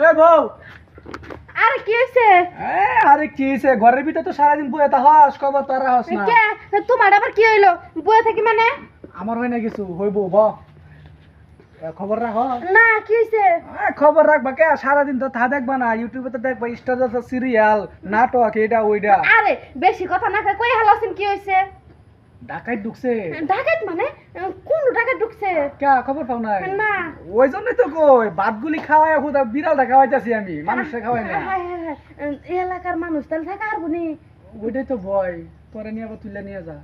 এ বউ। আরে কি এ আরে কি হইছে? ঘরের ভিতরে তো সারাদিন বয়ে তা হস খবর তোরা হস না। কে? তোমার আবার কি হইল? বয়ে থাকি মানে? আমার হয় না কিছু হইব ব। এ, খবর রাখ। না কি হয়েছে খবর রাখবা কে? সারাদিন তো তা দেখবা না ইউটিউবে তো দেখবা স্টার সিরিয়াল নাটক এটা ওইটা। আরে বেশি কথা না কই কই হালাসিন কি হয়েছে ঢাকায় ঢুকছে। ডাকাত মানে? কোন ডাকাত ঢুকছে? কে খবর পাও না। ওই জন্যই তো কই হুদা বিড়ালটা খাওয়াইতাছি আমি মানুষে খাওয়াই না। এই এলাকার মানুষ তাহলে থাকা আর বুনি ওইটাই তো ভয় তোরা নিয়ে আবার তুলে নিয়ে যা।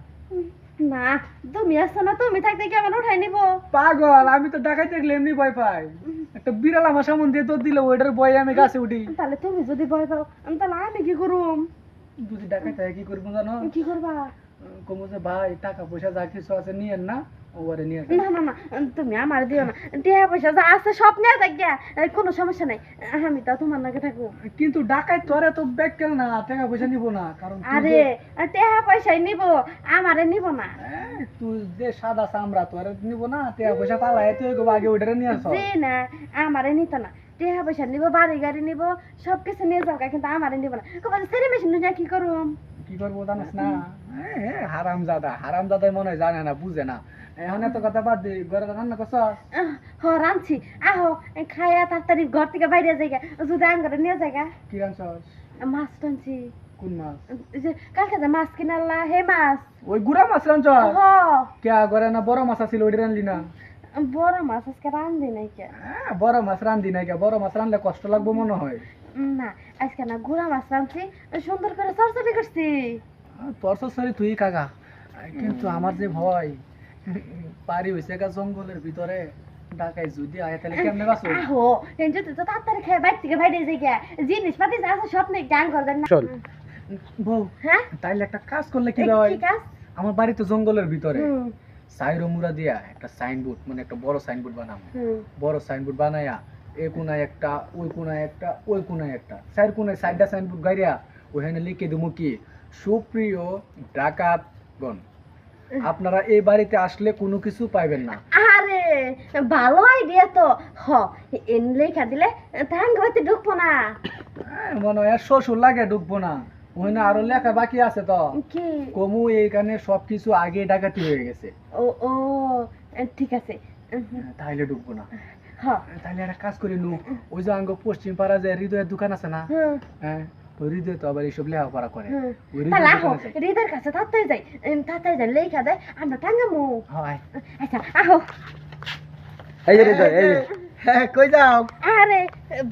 না তুমি আসছো না তুমি থাকতে কি আমার উঠাই নিব? পাগল আমি তো ডাকাই দেখলে এমনি ভয় পাই। একটা বিড়াল আমার সামন দিয়ে তোর দিল ওইটার ভয়ে আমি গাছে উঠি। তাহলে তুমি যদি ভয় পাও তাহলে আমি কি করুম? যদি ডাকাই থাকে কি করব জানো? কি করবা? কমো যে ভাই টাকা পয়সা যা কিছু আছে নিয়েন না নিয়ে। না না না তুমি আমার দিও না। টিয়া পয়সা যা আছে সব নিয়ে যাক গিয়া কোনো সমস্যা নাই। আমি তো তোমার নাকি থাকব। কিন্তু ডাকাই তোরে তো ব্যাগ কেন না টাকা পয়সা নিব না কারণ আরে টিয়া পয়সাই নিব আমারে নিব না। তুই যে সাদা চামড়া তোরে নিব না টাকা পয়সা পালাই তুই গো আগে ওইটারে নিয়ে আস। না আমারে নিত না। টিয়া পয়সা নিব বাড়ি গাড়ি নিব সব কিছু নিয়ে যাও কিন্তু আমারে নিব না। কবে সেরি মেশিন নিয়ে কি করুম? কি করব জানিস না? হারাম জাদা হারাম জাদাই মনে হয় জানে না বুঝে না। এখন এত কথা বাদ দি ঘরে রান্না করছ? আহ, হ রাঁধছি। আহো খাইয়া তাড়াতাড়ি ঘর থেকে বাইরে যাইগা যদি আন করে নিয়ে যাইগা। কি রাঁধছস? মাছ টানছি। কোন মাছ? যে কালকে যে মাছ কিনাল্লা হে মাছ। ওই গুড়া মাছ রাঁধছস? হ। কে ঘরে না বড় মাছ আছিল ওইটা রানলি না? বড় মাছ আজকে রান্ধি নাই কে হ্যাঁ, বড় মাছ রান্ধি নাই কে বড় মাছ রানলে কষ্ট লাগবো মনে হয়। না আজকে না গুড়া মাছ রাঁধছি সুন্দর করে চরচরি করছি। তুই কাকা। কিন্তু আমার যে ভয় পারি গা জঙ্গলের ভিতরে। ডাকাই যদি আয় তাহলে কেমনে বাঁচো? আহো তো তাড়াতাড়ি খেয়ে বাইর থেকে বাইরে যাইগা জিনিসপাতি যা আছে সব নেই গান করবেন না। চল। বউ হ্যাঁ? তাইলে একটা কাজ করলে কি হয়? কাজ? আমার বাড়ি তো জঙ্গলের ভিতরে। সাইরো একটা সাইনবোর্ড মানে একটা বড় সাইনবোর্ড বানাবো। বড় সাইনবোর্ড বানাইয়া এই কোনায় একটা ওই কোনায় একটা ওই কোনায় একটা। কোনায় সাইডটা সাইনবোর্ড গাইয়া ওখানে লিখে দেবো কি সুপ্রিয় ডাকাতগণ আপনারা এই বাড়িতে আসলে কোনো কিছু পাইবেন না। আরে ভালো আইডিয়া তো। হ এন লেখা দিলে তাহাঙ্গ হইতে ঢুকবো না। হ্যাঁ, মনে হয় শ্বশুর লাগে ঢুকবো না। ওখানে আরও লেখা বাকি আছে তো। কমু এইখানে সবকিছু আগে ডাকাতি হয়ে গেছে। ও ও ঠিক আছে। হ্যাঁ, তাইলে ঢুকবো না। তাহলে একটা কাজ করি নু ওই যে আঙ্গ পশ্চিম পাড়া যে হৃদয়ের দোকান আছে না? হ্যাঁ। ওই হৃদয় তো আবার এইসব লেখাপড়া করে। তাহলে হৃদয়ের কাছে তাড়াতাড়ি যাই। তাড়াতাড়ি যাই লেখা দেয় আমরা টাঙ্গামু হয়। আচ্ছা আহো। এই হৃদয়, এই হ্যাঁ কই যাও? আরে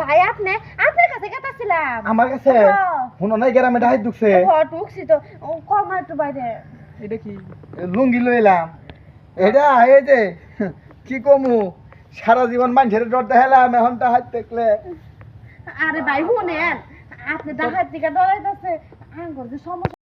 ভাই আপনি আপনার কাছে আমার কাছে? শুনো নাই গেরামে ডাহাই ঢুকছে। ঢুকছি তো। কম একটু বাইরে। এটা কি? লুঙ্গি লইলাম এটা এই যে কি কমু? সারা জীবন মানুষের ডর দেখালাম এখন ডাহাই দেখলে। আরে ভাই শুনেন আপনি ডাকাত দিকে ডরাইতেছে আঙ্গুর যে সমস্যা